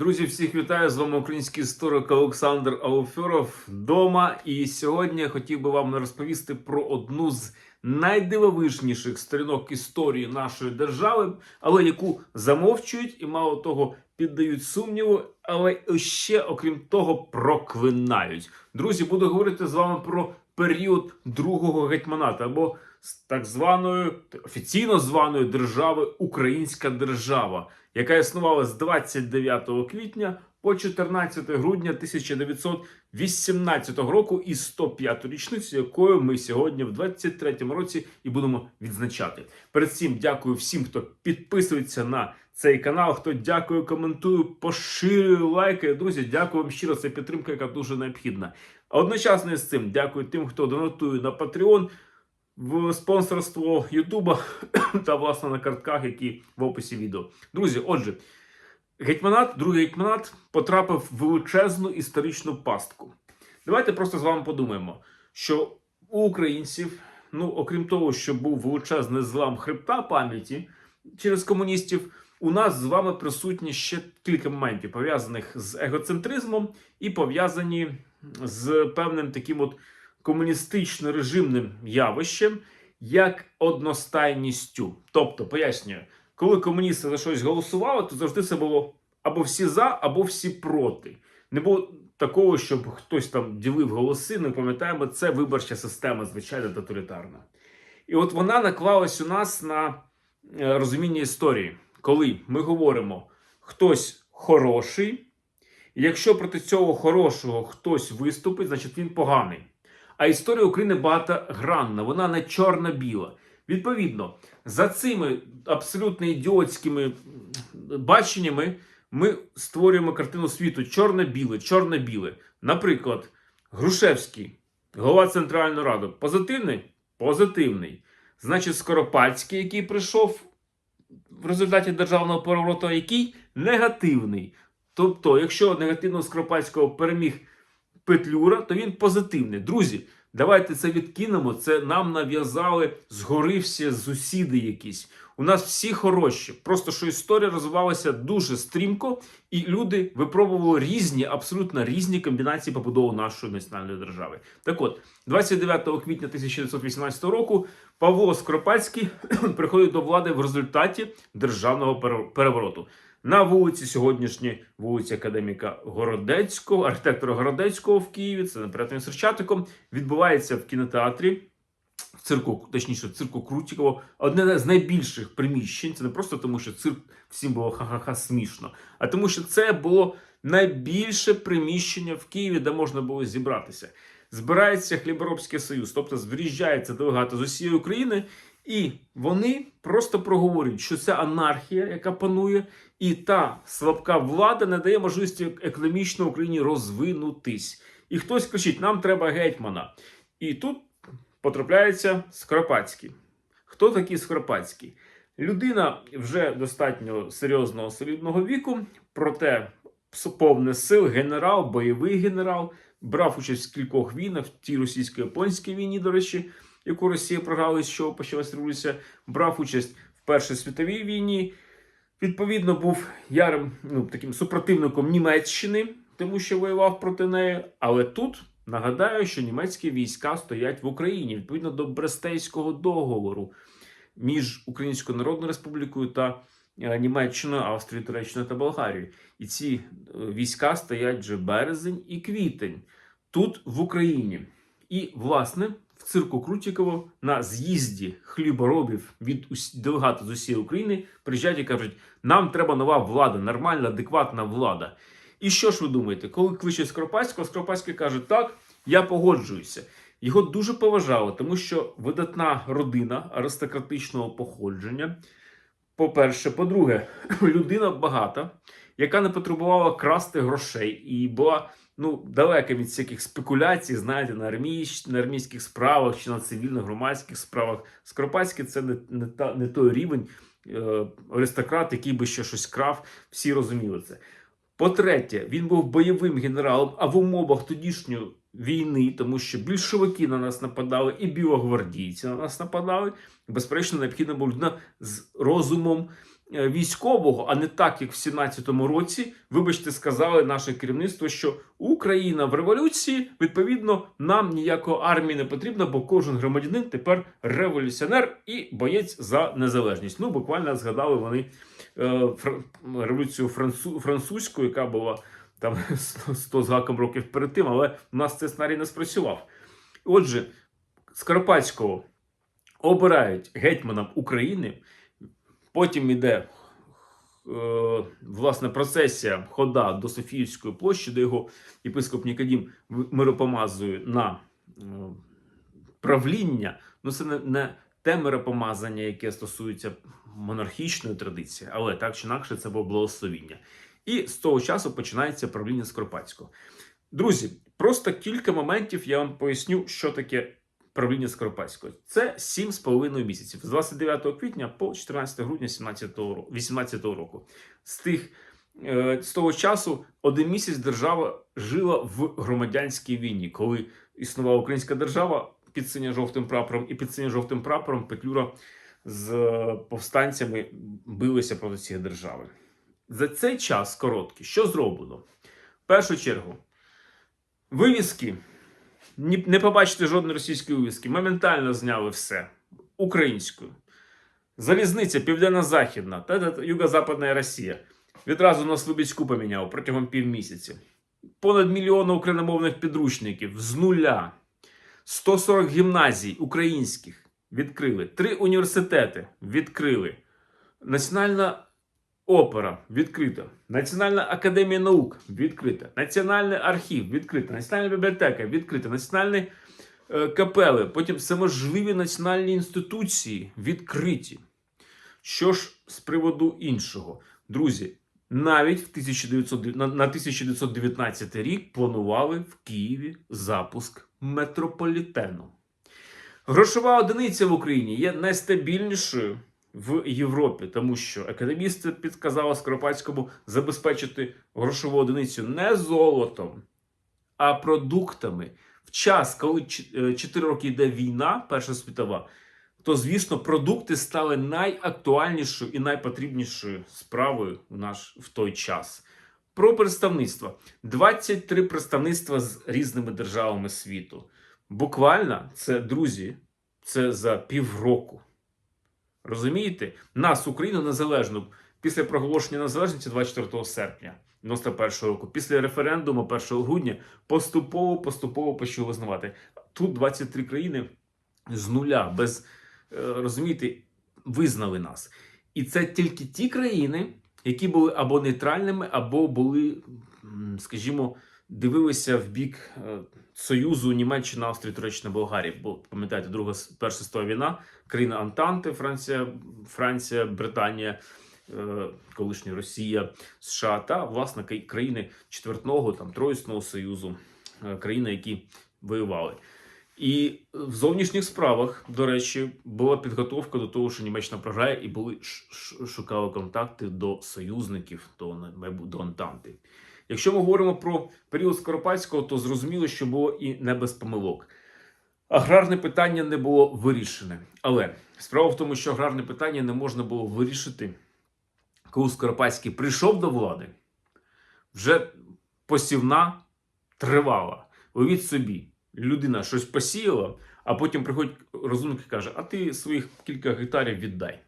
Друзі, всіх вітаю! З вами український історик Олександр Ауферов вдома. І сьогодні я хотів би вам розповісти про одну з найдивовижніших сторінок історії нашої держави, але яку замовчують і мало того піддають сумніву, але ще, окрім того, проклинають. Друзі, буду говорити з вами про період другого гетьманата або з так званої офіційно званої держави Українська держава, яка існувала з 29 квітня по 14 грудня 1918 року і 105 річницю, якою ми сьогодні в 23-му році і будемо відзначати. Перед цим дякую всім, хто підписується на цей канал, хто дякує, коментує, поширює лайки. Друзі, дякую вам щиро. Це підтримка, яка дуже необхідна. А Одночасно з цим дякую тим, хто донатує на Patreon в спонсорство Ютуба та власне на картках, які в описі відео. Друзі, отже, гетьманат, другий гетьманат потрапив в величезну історичну пастку. Давайте просто з вами подумаємо, що у українців, ну окрім того, що був величезний злам хребта пам'яті через комуністів, у нас з вами присутні ще кілька моментів, пов'язаних з егоцентризмом і пов'язані з певним таким от комуністично режимним явищем, як одностайністю. Тобто, пояснюю, коли комуністи за щось голосували, то завжди це було або всі за, або всі проти. Не було такого, щоб хтось там ділив голоси. Не пам'ятаємо, це виборча система, звичайно, тоталітарна. І от вона наклалась у нас на е, розуміння історії, коли ми говоримо, хтось хороший, і якщо проти цього хорошого хтось виступить, значить він поганий. А історія України багатогранна, вона не чорно-біла. Відповідно, за цими абсолютно ідіотськими баченнями ми створюємо картину світу чорно-біле, чорно-біле. Наприклад, Грушевський, голова Центральної Ради, позитивний? Позитивний. Значить, Скоропадський, який прийшов в результаті державного перевороту, який негативний. Тобто, якщо негативно Скоропадського переміг Петлюра, то він позитивний. Друзі, давайте це відкинемо. Це нам нав'язали згори всі сусіди якісь. У нас всі хороші. Просто що історія розвивалася дуже стрімко, і люди випробували різні, абсолютно різні комбінації побудови нашої національної держави. Так от, 29 квітня 1918 року Павло Скоропадський приходить до влади в результаті державного перевороту. На вулиці сьогоднішній вулиці Академіка Городецького, архітектора Городецького в Києві, це наперед Серчатиком, відбувається в кінотеатрі, в цирку, точніше, цирку Крутікова, одне з найбільших приміщень. Це не просто тому, що цирк всім було ха-ха-ха смішно, а тому, що це було найбільше приміщення в Києві, де можна було зібратися. Збирається хліборобський союз, тобто з'їжджається делегати з усієї України. І вони просто проговорюють, що це анархія, яка панує, і та слабка влада не дає можливості економічно Україні розвинутись. І хтось кричить: нам треба гетьмана. І тут потрапляється Скоропадський. Хто такий Скоропадський? Людина вже достатньо серйозного солідного віку, проте повне сил, генерал, бойовий генерал, брав участь в кількох війнах, в тій російсько-японській війні, до речі яку Росія програла, з чого почалась революція, брав участь в Першій світовій війні. Відповідно, був ярим ну, таким супротивником Німеччини, тому що воював проти неї. Але тут нагадаю, що німецькі війська стоять в Україні відповідно до Брестейського договору між Українською Народною Республікою та е, Німеччиною, Австрією, Туреччиною та Болгарією. І ці е, війська стоять вже березень і квітень тут в Україні. І, власне, в цирку Крутіково на з'їзді хліборобів від делегатів з усієї України приїжджають і кажуть, нам треба нова влада, нормальна, адекватна влада. І що ж ви думаєте, коли кличе Скоропадського, Скоропадський каже, так, я погоджуюся. Його дуже поважали, тому що видатна родина аристократичного походження. По-перше, по-друге, людина багата, яка не потребувала красти грошей і була ну, далеко від всяких спекуляцій, знаєте, на армій, на армійських справах чи на цивільно-громадських справах. Скоропадський це не не, та, не той рівень е, аристократ, який би ще щось крав, всі розуміли це. По-третє, він був бойовим генералом, а в умовах тодішньої війни, тому що більшовики на нас нападали, і білогвардійці на нас нападали. Безперечно, необхідна була людина з розумом, військового, а не так, як в 17-му році, вибачте, сказали наше керівництво, що Україна в революції, відповідно, нам ніякої армії не потрібно, бо кожен громадянин тепер революціонер і боєць за незалежність. Ну, буквально згадали вони е, фр- революцію францу, французьку, яка була там 100 з гаком років перед тим, але у нас цей сценарій не спрацював. Отже, Скоропадського обирають гетьманом України, потім іде е, власне процесія хода до Софіївської площі, де його єпископ Нікодім миропомазує на е, правління. Ну, це не, не те миропомазання, яке стосується монархічної традиції, але так чи інакше це було благословіння. І з того часу починається правління Скоропадського. Друзі, просто кілька моментів я вам поясню, що таке правління Скоропадського. Це 7,5 місяців з 29 квітня по 14 грудня 17 року, З тих е, з того часу один місяць держава жила в громадянській війні, коли існувала українська держава під синьо-жовтим прапором, і під синьо-жовтим прапором Петлюра з е, повстанцями билися проти цієї держави. За цей час короткий, що зроблено? В першу чергу, вивіски. Не побачите жодної російської вивіски. Моментально зняли все українською. Залізниця Південно-Західна та Юго-Западна Росія. Відразу на Слобідську поміняв протягом півмісяця. Понад мільйона україномовних підручників з нуля. 140 гімназій українських відкрили. Три університети відкрили. Національна опера відкрита. Національна академія наук відкрита. Національний архів відкрита. Національна бібліотека відкрита. Національні е, капели. Потім всеможливі національні інституції відкриті. Що ж з приводу іншого? Друзі, навіть в 1900, на, на 1919 рік планували в Києві запуск метрополітену. Грошова одиниця в Україні є найстабільнішою в Європі, тому що економісти підказали Скоропадському забезпечити грошову одиницю не золотом, а продуктами. В час, коли 4 роки йде війна, Перша світова, то звісно продукти стали найактуальнішою і найпотрібнішою справою в наш в той час. Про представництво 23 представництва з різними державами світу. Буквально це друзі, це за півроку. Розумієте? Нас, Україну, незалежно після проголошення незалежності 24 серпня 91 року, після референдуму 1 грудня, поступово поступово почали визнавати. Тут 23 країни з нуля, без е, розумієте, визнали нас. І це тільки ті країни, які були або нейтральними, або були, скажімо, дивилися в бік е, Союзу Німеччина, Австрії, Туреччина, Болгарії. Бо пам'ятаєте, друга перша світова війна, країна Антанти, Франція, Франція, Британія, е, колишня Росія, США та власне країни четвертного там Троїсного союзу, е, країни, які воювали. І в зовнішніх справах, до речі, була підготовка до того, що Німеччина програє, і були шукали контакти до союзників, до, до Антанти. Якщо ми говоримо про період Скоропадського, то зрозуміло, що було і не без помилок. Аграрне питання не було вирішене. Але справа в тому, що аграрне питання не можна було вирішити, коли Скоропадський прийшов до влади, вже посівна тривала. Уявіть собі, людина щось посіяла, а потім приходить розумник і каже: А ти своїх кілька гектарів віддай.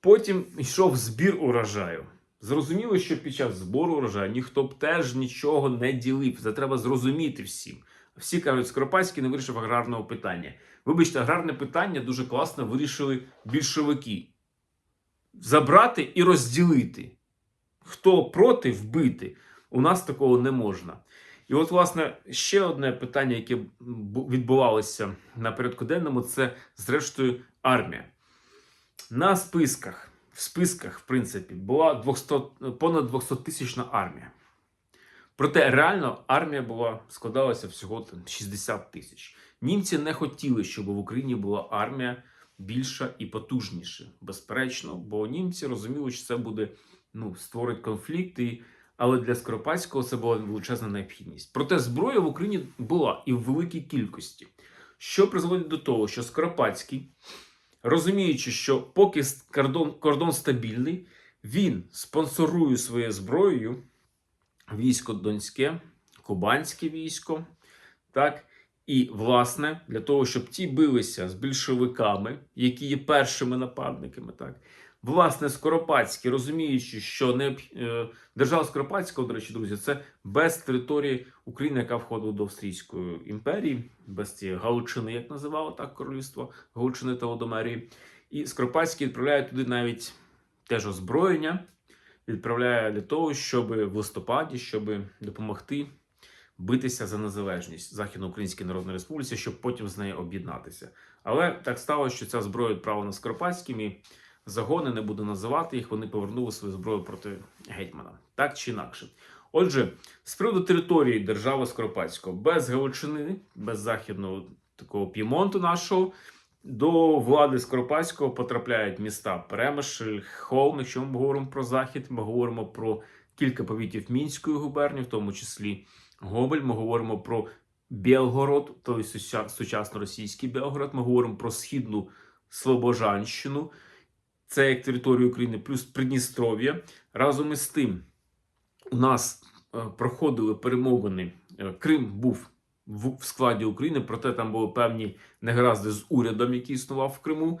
Потім йшов збір урожаю. Зрозуміло, що під час збору урожаю ніхто б теж нічого не ділив. Це треба зрозуміти всім. Всі кажуть, Скоропадський не вирішив аграрного питання. Вибачте, аграрне питання дуже класно вирішили більшовики. Забрати і розділити. Хто проти вбити, у нас такого не можна. І от, власне, ще одне питання, яке відбувалося на порядку денному, це, зрештою, армія. На списках, в списках, в принципі, була 200, понад 200 тисячна армія. Проте реально армія була складалася всього там 60 тисяч. Німці не хотіли, щоб в Україні була армія більша і потужніша. Безперечно, бо німці розуміли, що це буде ну, створить конфлікт, але для Скоропадського це була величезна необхідність. Проте зброя в Україні була і в великій кількості, що призводить до того, що Скоропадський розуміючи, що поки кордон, кордон стабільний, він спонсорує своєю зброєю військо Донське, Кубанське військо, так, і, власне, для того, щоб ті билися з більшовиками, які є першими нападниками, так, власне, Скоропадський, розуміючи, що не, е, держава Скоропадського, до речі, друзі, це без території України, яка входила до Австрійської імперії, без цієї Галичини, як називало так королівство Галичини та Водомерії. І Скоропадський відправляє туди навіть теж озброєння, відправляє для того, щоб в листопаді, щоб допомогти битися за незалежність Західноукраїнській Народної Республіці, щоб потім з нею об'єднатися. Але так сталося, що ця зброя відправлена Скоропадським і загони, не буду називати їх, вони повернули свою зброю проти гетьмана. Так чи інакше. Отже, з приводу території держави Скоропадського, без Галичини, без західного такого п'ємонту нашого, до влади Скоропадського потрапляють міста Перемишль, Холм, якщо ми говоримо про захід, ми говоримо про кілька повітів Мінської губернії, в тому числі Гобель, ми говоримо про Білгород, той сучасно російський Білгород, ми говоримо про східну Слобожанщину, це як територія України, плюс Придністров'я. Разом із тим, у нас е, проходили перемовини. е, Крим був в, складі України, проте там були певні негаразди з урядом, який існував в Криму.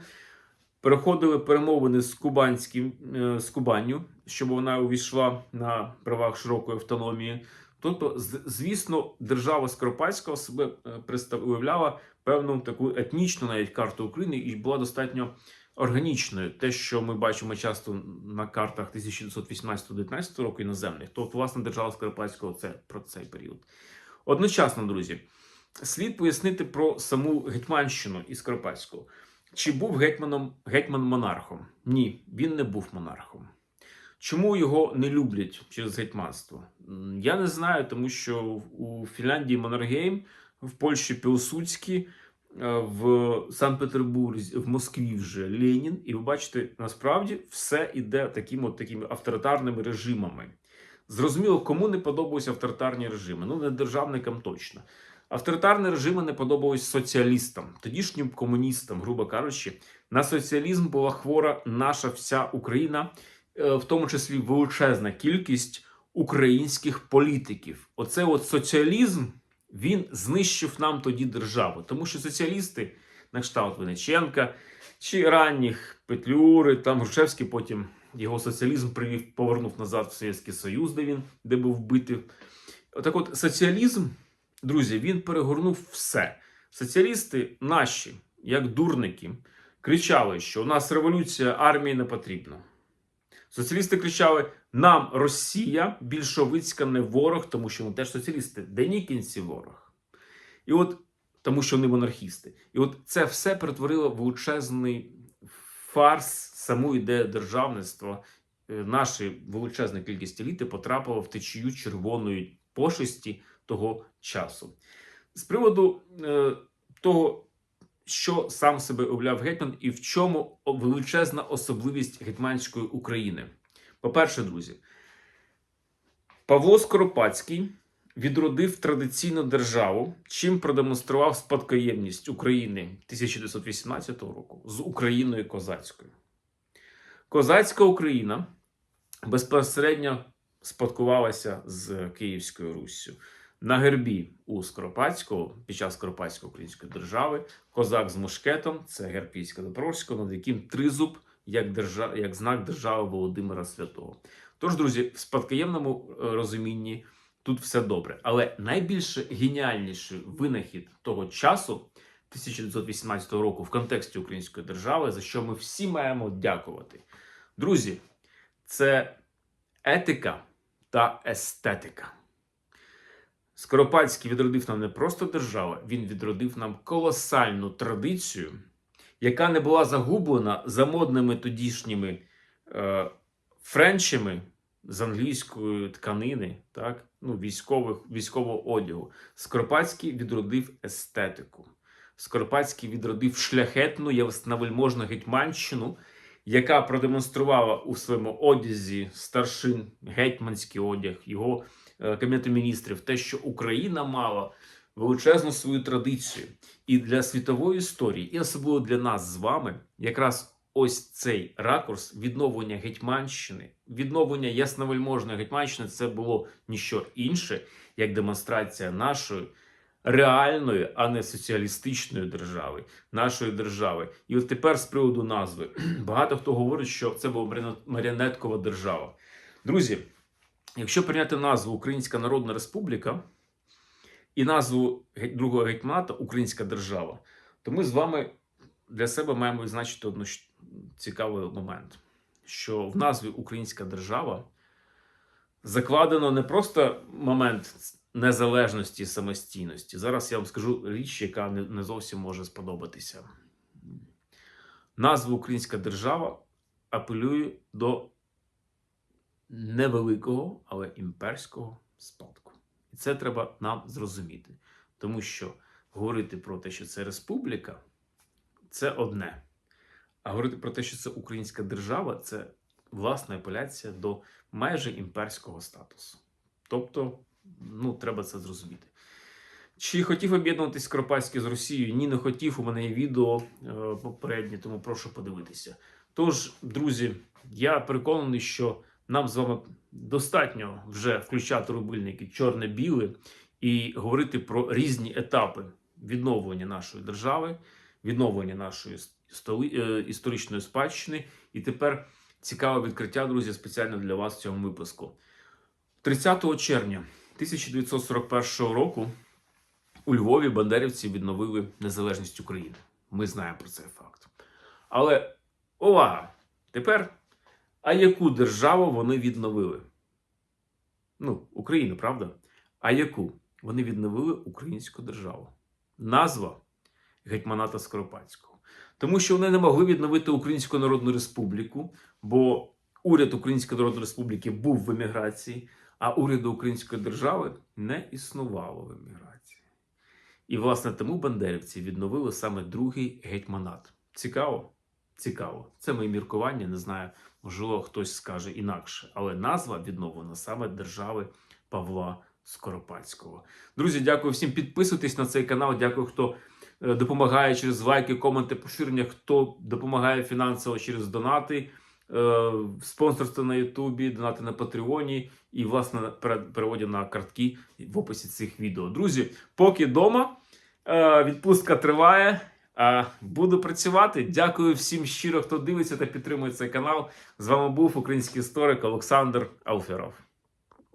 Переходили перемовини з Кубанським е, з Кубанню, щоб вона увійшла на правах широкої автономії. Тобто, звісно, держава Скоропадського себе е, представ- уявляла певну таку етнічну навіть карту України і була достатньо органічною. Те, що ми бачимо часто на картах 1918-19 року іноземних, то власне держава Скоропадського це про цей період. Одночасно, друзі, слід пояснити про саму Гетьманщину і Скоропадського. Чи був гетьманом гетьман монархом? Ні, він не був монархом. Чому його не люблять через гетьманство? Я не знаю, тому що у Фінляндії Маннергейм, в Польщі Пілсудський, е, в Санкт-Петербурзі, в Москві вже Ленін. І ви бачите, насправді все іде такими, от такими авторитарними режимами. Зрозуміло, кому не подобаються авторитарні режими. Ну, не державникам точно. Авторитарні режими не подобались соціалістам, тодішнім комуністам, грубо кажучи, на соціалізм була хвора наша вся Україна, в тому числі величезна кількість українських політиків. Оце от соціалізм він знищив нам тоді державу, тому що соціалісти, на кшталт Винниченка чи ранніх Петлюри, там Грушевський потім його соціалізм привів, повернув назад в Совєтський Союз, де він де був вбитий. Так от соціалізм, друзі, він перегорнув все. Соціалісти наші, як дурники, кричали, що у нас революція армії не потрібна. Соціалісти кричали: нам Росія більшовицька не ворог, тому що ми теж соціалісти. Денікінці ворог. І от тому, що вони монархісти. І от це все перетворило величезний фарс саму ідею державництва. Е, Наша величезна кількість еліти потрапила в течію червоної пошесті того часу. З приводу е, того, що сам себе уявляв гетьман, і в чому величезна особливість гетьманської України. По-перше, друзі, Павло Скоропадський відродив традиційну державу, чим продемонстрував спадкоємність України 1918 року з Україною козацькою. Козацька Україна безпосередньо спадкувалася з Київською Руссю. На гербі у Скоропадського під час Скоропадської української держави козак з мушкетом це герб війська над яким тризуб як, держа... як знак держави Володимира Святого. Тож, друзі, в спадкоємному е, розумінні тут все добре. Але найбільше геніальніший винахід того часу, 1918 року, в контексті української держави, за що ми всі маємо дякувати. Друзі, це етика та естетика. Скоропадський відродив нам не просто державу, він відродив нам колосальну традицію, яка не була загублена за модними тодішніми е, френчами з англійської тканини, так? ну, військових, військового одягу. Скоропадський відродив естетику. Скоропадський відродив шляхетну ясновельможну гетьманщину, яка продемонструвала у своєму одязі старшин гетьманський одяг, його Кабінету міністрів, те, що Україна мала величезну свою традицію. І для світової історії, і особливо для нас з вами, якраз ось цей ракурс відновлення Гетьманщини, відновлення ясновельможної Гетьманщини це було ніщо інше, як демонстрація нашої реальної, а не соціалістичної держави, нашої держави. І от тепер з приводу назви багато хто говорить, що це була маріонет- маріонеткова держава. Друзі, якщо прийняти назву Українська Народна Республіка і назву другого гетьманата Українська держава, то ми з вами для себе маємо відзначити одну цікавий момент, що в назві Українська держава закладено не просто момент незалежності і самостійності. Зараз я вам скажу річ, яка не, зовсім може сподобатися. Назва Українська держава апелює до невеликого, але імперського спадку. І це треба нам зрозуміти. Тому що говорити про те, що це республіка, це одне. А говорити про те, що це українська держава, це власна апеляція до майже імперського статусу. Тобто, ну, треба це зрозуміти. Чи хотів об'єднуватись Скоропадський з Росією? Ні, не хотів. У мене є відео е, попереднє, тому прошу подивитися. Тож, друзі, я переконаний, що нам з вами достатньо вже включати рубильники чорне-біле і говорити про різні етапи відновлення нашої держави, відновлення нашої е, історичної спадщини. І тепер цікаве відкриття, друзі, спеціально для вас в цьому випуску. 30 червня 1941 року у Львові бандерівці відновили незалежність України. Ми знаємо про цей факт. Але увага! Тепер, а яку державу вони відновили? Ну, Україну, правда? А яку? Вони відновили українську державу. Назва гетьманата Скоропадського. Тому що вони не могли відновити Українську Народну Республіку, бо уряд Української Народної Республіки був в еміграції, а уряду Української держави не існувало в еміграції. І, власне, тому бандерівці відновили саме другий гетьманат. Цікаво? Цікаво. Це моє міркування, не знаю, можливо, хтось скаже інакше. Але назва відновлена саме держави Павла Скоропадського. Друзі, дякую всім. Підписуйтесь на цей канал. Дякую, хто е, допомагає через лайки, коменти, поширення, хто допомагає фінансово через донати, е, спонсорство на Ютубі, донати на Патреоні і, власне, пере- переводі на картки в описі цих відео. Друзі, поки вдома, е, відпустка триває. Буду працювати. Дякую всім щиро, хто дивиться та підтримує цей канал. З вами був український історик Олександр Алферов.